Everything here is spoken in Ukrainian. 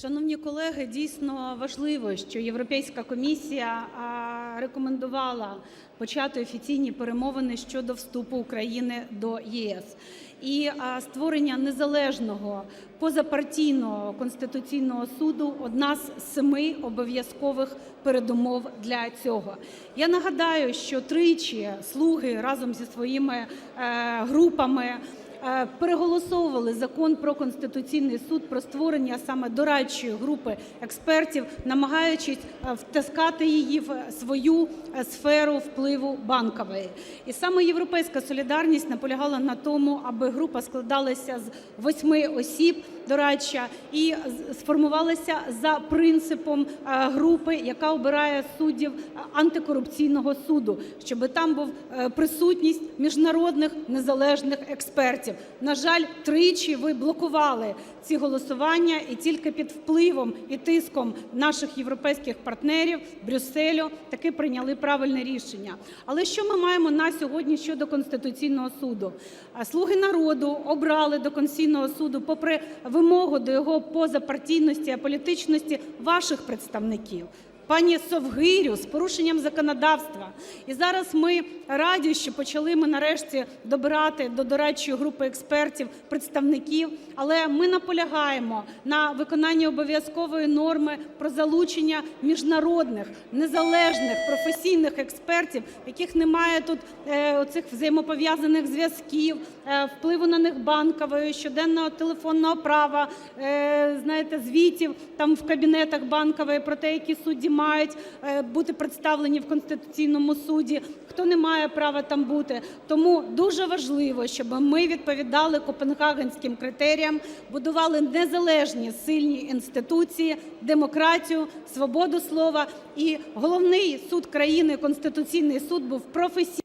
Шановні колеги, дійсно важливо, що Європейська комісія рекомендувала почати офіційні перемовини щодо вступу України до ЄС. І створення незалежного позапартійного конституційного суду одна з семи обов'язкових передумов для цього. Я нагадаю, що тричі слуги разом зі своїми е, групами переголосовували Закон про Конституційний суд про створення саме дорадчої групи експертів, намагаючись е, втискати її в свою е, сферу впливу Банкової. І саме "Європейська солідарність" наполягала на тому, аби група складалася з восьми осіб дорадча і сформувалася за принципом е, групи, яка обирає суддів е, антикорупційного суду, щоб там був е, присутність міжнародних незалежних експертів. На жаль, тричі ви блокували ці голосування, і тільки під впливом і тиском наших європейських партнерів Брюсселю таки прийняли правильне рішення. Але що ми маємо на сьогодні щодо Конституційного суду? Слуги народу обрали до Конституційного суду, попри вимогу до його позапартійності, аполітичності ваших представників. Пані Совгирю з порушенням законодавства. І зараз ми раді, що почали ми нарешті добирати до дорадчої групи експертів представників, але ми наполягаємо на виконанні обов'язкової норми про залучення міжнародних незалежних професійних експертів, яких немає тут е, оцих взаємопов'язаних зв'язків, е, впливу на них банкової, щоденного телефонного права, е, знаєте, звітів там в кабінетах банкової про те, які судді мають е, бути представлені в Конституційному суді, хто не має права там бути. Тому дуже важливо, щоб ми відповідали копенгагенським критеріям, будували незалежні сильні інституції, демократію, свободу слова. І головний суд країни Конституційний суд був професійний.